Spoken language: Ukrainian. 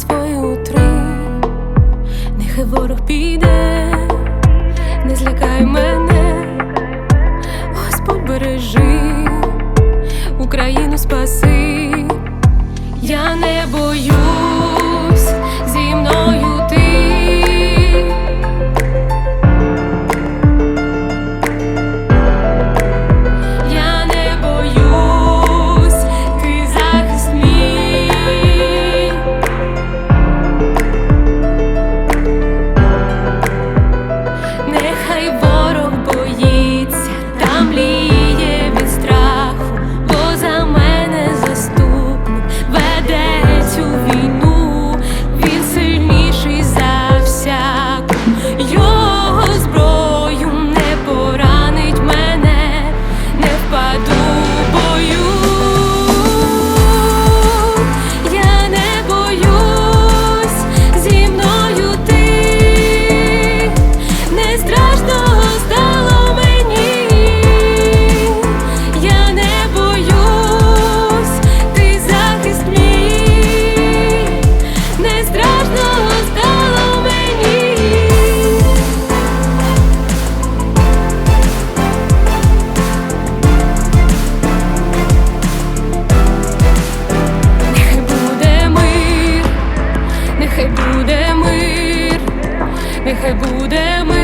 свої утри, нехай ворог піде, не злякай мене, Господь бережи, Україну спаси, я не боюсь. буде мир, нехай буде мир.